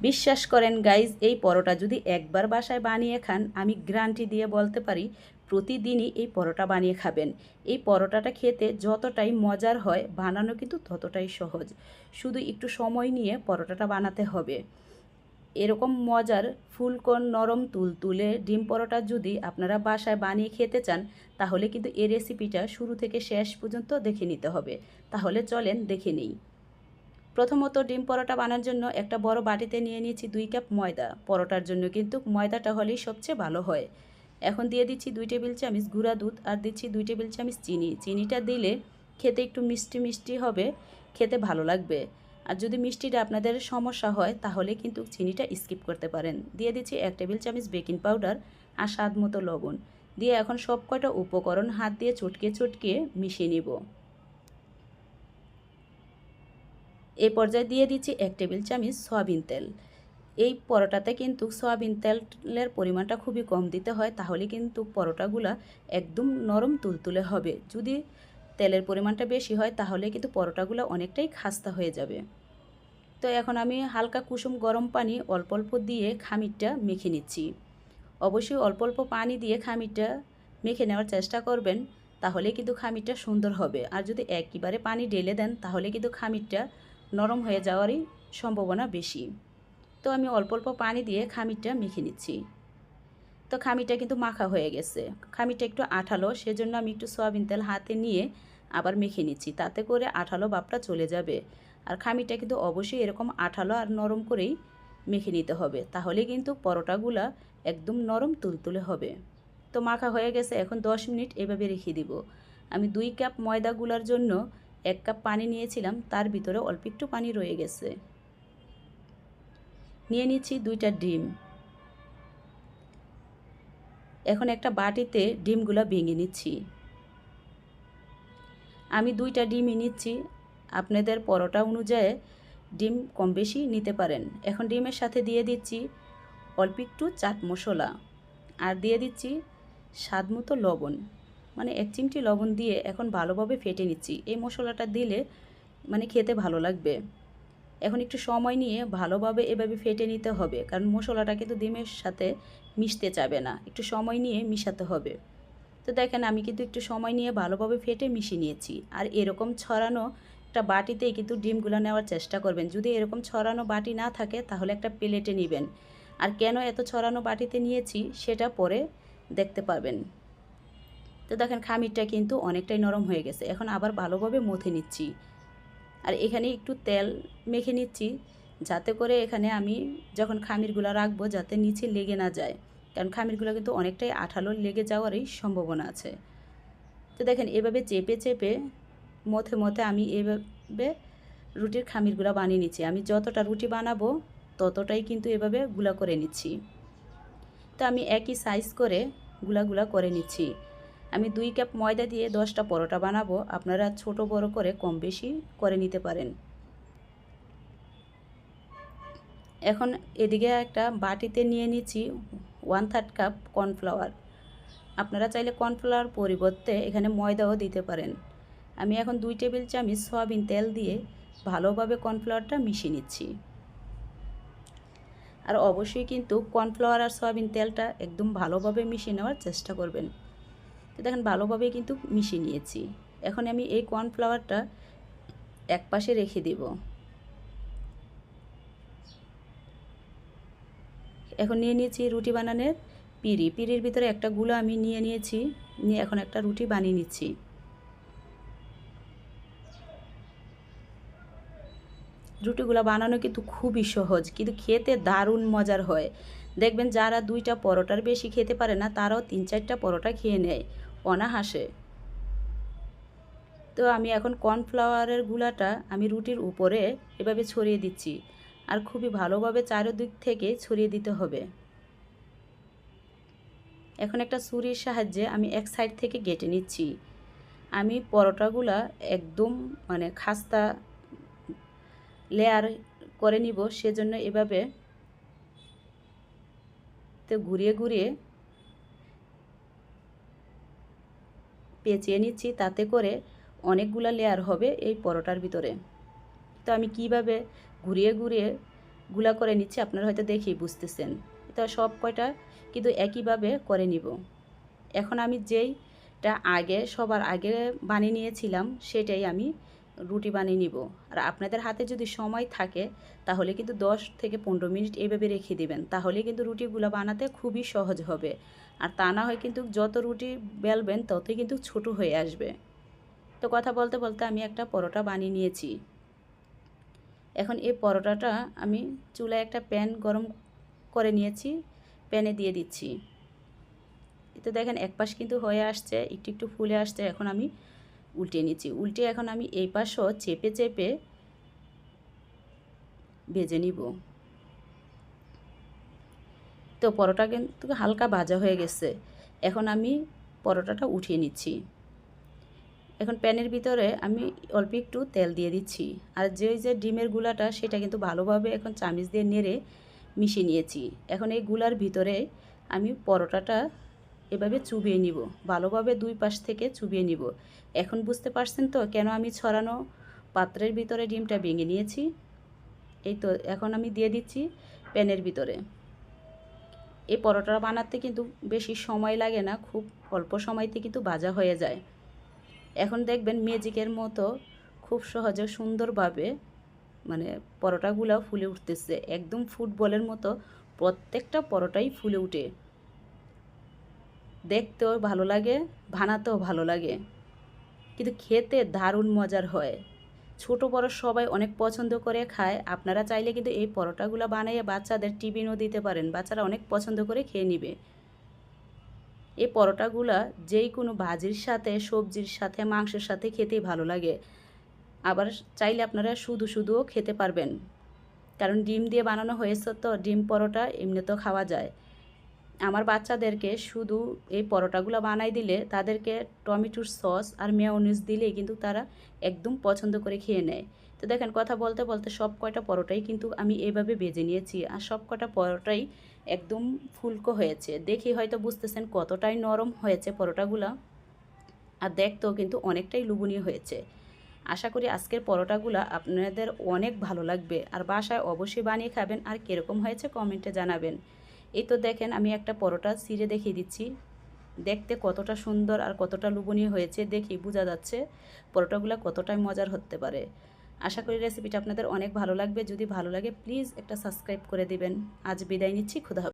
বিশ্বাস করেন, গাইজ, এই পরোটা যদি একবার বাসায় বানিয়ে খান, আমি গ্যারান্টি দিয়ে বলতে পারি প্রতিদিনই এই পরোটা বানিয়ে খাবেন। এই পরোটাটা খেতে যতটাই মজার হয়, বানানো কিন্তু ততটাই সহজ। শুধু একটু সময় নিয়ে পরোটাটা বানাতে হবে। এরকম মজার ফুলকন নরম তুলতুলে ডিম পরোটা যদি আপনারা বাসায় বানিয়ে খেতে চান, তাহলে কিন্তু এই রেসিপিটা শুরু থেকে শেষ পর্যন্ত দেখে নিতে হবে। তাহলে চলেন দেখে নিই। প্রথমত ডিম পরোটা বানানোর জন্য একটা বড় বাটিতে নিয়ে নিয়েছি দুই কাপ ময়দা। পরোটার জন্য কিন্তু ময়দাটা হলেই সবচেয়ে ভালো হয়। এখন দিয়ে দিচ্ছি দুই টেবিল চামচ গুঁড়া দুধ আর দিচ্ছি দুই টেবিল চামচ চিনি। চিনিটা দিলে খেতে একটু মিষ্টি মিষ্টি হবে, খেতে ভালো লাগবে। আর যদি মিষ্টিটা আপনাদের সমস্যা হয়, তাহলে কিন্তু চিনিটা স্কিপ করতে পারেন। দিয়ে দিচ্ছি এক টেবিল চামচ বেকিং পাউডার আর স্বাদ মতো লবণ। দিয়ে এখন সব কয়টা উপকরণ হাত দিয়ে চটকে চটকে মিশিয়ে নিব। এই পর্যায়ে দিয়ে দিচ্ছি এক টেবিল চামচ সয়াবিন তেল। এই পরোটাতে কিন্তু সয়াবিন তেলের পরিমাণটা খুবই কম দিতে হয়, তাহলে কিন্তু পরোটাগুলা একদম নরম তুলতুলে হবে। যদি তেলের পরিমাণটা বেশি হয়, তাহলে কিন্তু পরোটাগুলো অনেকটাই খাস্তা হয়ে যাবে। তো এখন আমি হালকা কুসুম গরম পানি অল্প অল্প দিয়ে খামিরটা মেখে নিচ্ছি। অবশ্যই অল্প অল্প পানি দিয়ে খামিরটা মেখে নেওয়ার চেষ্টা করবেন, তাহলে কিন্তু খামিরটা সুন্দর হবে। আর যদি একবারে পানি ঢেলে দেন, তাহলে কিন্তু খামিরটা নরম হয়ে যাওয়ারই সম্ভাবনা বেশি। তো আমি অল্প অল্প পানি দিয়ে খামিরটা মেখে নিচ্ছি। তো খামিটা কিন্তু মাখা হয়ে গেছে। খামিটা একটু আঠালো, সেজন্য আমি একটু সয়াবিন তেল হাতে নিয়ে আবার মেখে নিচ্ছি। তাতে করে আঠালো বাপটা চলে যাবে। আর খামিটা কিন্তু অবশ্যই এরকম আঠালো আর নরম করেই মেখে নিতে হবে। তাহলে কিন্তু পরোটাগুলা একদম নরম তুলতুলে হবে। তো মাখা হয়ে গেছে। এখন দশ মিনিট এভাবে রেখে দিব। আমি দুই কাপ ময়দাগুলার জন্য এক কাপ পানি নিয়েছিলাম, তার ভিতরে অল্প একটু পানি রয়ে গেছে। নিয়ে নিচ্ছি দুইটা ডিম। এখন একটা বাটিতে ডিমগুলো ভেঙে নিচ্ছি। আমি দুইটা ডিমই নিচ্ছি। আপনাদের পরোটা অনুযায়ী ডিম কম বেশি নিতে পারেন। এখন ডিমের সাথে দিয়ে দিচ্ছি অল্প একটু চাট মশলা। আর দিয়ে দিচ্ছি স্বাদ মতো লবণ। মানে এক চিমটি লবণ দিয়ে এখন ভালোভাবে ফেটে নিচ্ছি। এই মশলাটা দিলে মানে খেতে ভালো লাগবে। এখন একটু সময় নিয়ে ভালোভাবে এভাবে ফেটে নিতে হবে, কারণ মশলাটা কিন্তু ডিমের সাথে মিশতে চাবে না। একটু সময় নিয়ে মিশাতে হবে। তো দেখেন, আমি কিন্তু একটু সময় নিয়ে ভালোভাবে ফেটে মিশিয়ে নিয়েছি। আর এরকম ছড়ানো একটা বাটিতেই কিন্তু ডিমগুলো নেওয়ার চেষ্টা করবেন। যদি এরকম ছড়ানো বাটি না থাকে, তাহলে একটা প্লেটে নেবেন। আর কেন এত ছড়ানো বাটিতে নিয়েছি, সেটা পরে দেখতে পাবেন। তো দেখেন খামিরটা কিন্তু অনেকটাই নরম হয়ে গেছে। এখন আবার ভালোভাবে মথে নিচ্ছি। আর এখানে একটু তেল মেখে নিচ্ছি যাতে করে এখানে আমি যখন খামিরগুলো রাখব যাতে নিচে লেগে না যায়। কারণ খামিরগুলো কিন্তু অনেকটাই আঠালো লেগে যাওয়ারই সম্ভাবনা আছে। তো দেখেন এভাবে চেপে চেপে মথে মথে আমি এভাবে রুটির খামিরগুলো বানিয়ে নিচ্ছি। আমি যতটা রুটি বানাবো ততটাই কিন্তু এভাবে গুলা করে নিচ্ছি। তো আমি একই সাইজ করে গুলা করে নিচ্ছি। আমি দুই কাপ ময়দা দিয়ে দশটা পরোটা বানাবো। আপনারা ছোট বড় করে কম বেশি করে নিতে পারেন। এখন এদিকে একটা বাটিতে নিয়ে নিচ্ছি ওয়ান থার্ড কাপ কর্নফ্লাওয়ার আপনারা চাইলে কর্নফ্লাওয়ার পরিবর্তে এখানে ময়দাও দিতে পারেন। আমি এখন দুই টেবিল চামচ সয়াবিন তেল দিয়ে ভালোভাবে কর্নফ্লাওয়ারটা মিশিয়ে নিচ্ছি। আর অবশ্যই কিন্তু কর্নফ্লাওয়ার আর সয়াবিন তেলটা একদম ভালোভাবে মিশিয়ে নেওয়ার চেষ্টা করবেন। তো দেখেন ভালোভাবে কিন্তু মিশিয়ে নিয়েছি। এখন আমি এই কর্নফ্লাওয়ারটা এক পাশে রেখে দেব। এখন নিয়ে নিয়েছি রুটি বানানোর পিড়ি। পিড়ির ভিতরে একটা গুলো আমি নিয়ে নিয়েছি, নিয়ে এখন একটা রুটি বানিয়ে নিচ্ছি। রুটিগুলো বানানো কিন্তু খুবই সহজ, কিন্তু খেতে দারুণ মজার হয়। দেখবেন যারা দুইটা পরোটার বেশি খেতে পারে না, তারাও তিন চারটা পরোটা খেয়ে নেয়। অনাহাসে। তো আমি এখন কর্নফ্লাওয়ারের গুলাটা আমি রুটির উপরে এভাবে ছড়িয়ে দিচ্ছি। আর খুবই ভালোভাবে চারিদিক থেকে ছড়িয়ে দিতে হবে। এখন একটা ছুরির সাহায্যে আমি এক সাইড থেকে কেটে নিচ্ছি। আমি পরোটাগুলা একদম মানে খাস্তা লেয়ার করে নিব, সেজন্য এভাবে তো ঘুরিয়ে ঘুরিয়ে পেঁচিয়ে নিচ্ছি, তাতে করে অনেকগুলো লেয়ার হবে এই পরোটার ভিতরে। তো আমি কীভাবে ঘুরিয়ে ঘুরিয়ে গুলা করে নিচ্ছি আপনারা হয়তো দেখেই বুঝতেছেন। তো সব কয়টা কিন্তু একইভাবে করে নিব। এখন আমি যেইটা আগে, সবার আগে বানিয়ে নিয়েছিলাম, সেটাই আমি রুটি বানিয়ে নিব। আর আপনাদের হাতে যদি সময় থাকে, তাহলে কিন্তু দশ থেকে পনেরো মিনিট এভাবে রেখে দিবেন। তাহলে কিন্তু রুটিগুলো বানাতে খুবই সহজ হবে। আর তা না হয় কিন্তু যত রুটি বেলবেন ততই কিন্তু ছোট হয়ে আসবে। তো কথা বলতে বলতে আমি একটা পরোটা বানিয়ে নিয়েছি। এখন এই পরোটাটা আমি চুলায় একটা প্যান গরম করে নিয়েছি, প্যানে দিয়ে দিচ্ছি। তো দেখেন এক পাশ কিন্তু হয়ে আসছে, একটু একটু ফুলে আসছে, এখন আমি উল্টে নিচ্ছি। উল্টে এখন আমি এই পাশও চেপে চেপে ভেজে নিব। তো পরোটা কিন্তু হালকা ভাজা হয়ে গেছে। এখন আমি পরোটাটা উঠিয়ে নিচ্ছি। এখন প্যানের ভিতরে আমি অল্প একটু তেল দিয়ে দিচ্ছি। আর যে যে ডিমের গুলাটা সেটা কিন্তু ভালোভাবে এখন চামিচ দিয়ে নেড়ে মিশিয়ে নিয়েছি। এখন এই গুলার ভিতরে আমি পরোটাটা এভাবে চুবিয়ে নিব। ভালোভাবে দুই পাশ থেকে চুবিয়ে নিব। এখন বুঝতে পারছেন তো কেন আমি ছড়ানো পাত্রের ভিতরে ডিমটা ভেঙে নিয়েছি? এই তো, এখন আমি দিয়ে দিচ্ছি প্যানের ভিতরে। এই পরোটা বানাতে কিন্তু বেশি সময় লাগে না, খুব অল্প সময়তে কিন্তু ভাজা হয়ে যায়। এখন দেখবেন ম্যাজিকের মতো খুব সহজে সুন্দরভাবে মানে পরোটাগুলো ফুলে উঠতেছে। একদম ফুটবলের মতো প্রত্যেকটা পরোটাই ফুলে উঠে। দেখতেও ভালো লাগে, বানাতেও ভালো লাগে। কিন্তু খেতে দারুণ মজার হয়। ছোট বড় সবাই অনেক পছন্দ করে খায়। আপনারা চাইলে কিন্তু এই পরোটাগুলো বানিয়ে বাচ্চাদের টিফিনও দিতে পারেন। বাচ্চারা অনেক পছন্দ করে খেয়ে নিবে। এই পরোটাগুলা যেই কোনো ভাজির সাথে, সবজির সাথে, মাংসের সাথে খেতেই ভালো লাগে। আবার চাইলে আপনারা শুধু শুধুও খেতে পারবেন। কারণ ডিম দিয়ে বানানো হয়েছে তো ডিম পরোটা, এমনিতেও খাওয়া যায়। আমার বাচ্চাদেরকে শুধু এই পরোটাগুলো বানাই দিলে তাদেরকে টমেটোর সস আর মেয়নিজ দিলেই কিন্তু তারা একদম পছন্দ করে খেয়ে নেয়। তো দেখেন কথা বলতে বলতে সব কয়টা পরোটাই কিন্তু আমি এভাবে বেজে নিয়েছি আর সব কয়টা পরোটাই একদম ফুলকো হয়েছে। দেখি হয়তো বুঝতেছেন কতটাই নরম হয়েছে পরোটাগুলো আর দেখতেও কিন্তু অনেকটাই লুবনীয় হয়েছে। আশা করি আজকের পরোটাগুলো আপনাদের অনেক ভালো লাগবে। আর বাসায় অবশ্যই বানিয়ে খাবেন আর কীরকম হয়েছে কমেন্টে জানাবেন। এই তো দেখেন, আমি একটা পরোটা সিরে দেখিয়ে দিচ্ছি। দেখতে কতটা সুন্দর আর কতটা লোভনীয় হয়েছে দেখি বোঝা যাচ্ছে পরোটাগুলো কতটাই মজার হতে পারে। আশা করি রেসিপিটা আপনাদের অনেক ভালো লাগবে। যদি ভালো লাগে প্লিজ একটা সাবস্ক্রাইব করে দিবেন। আজ বিদায় নিচ্ছি, খুদা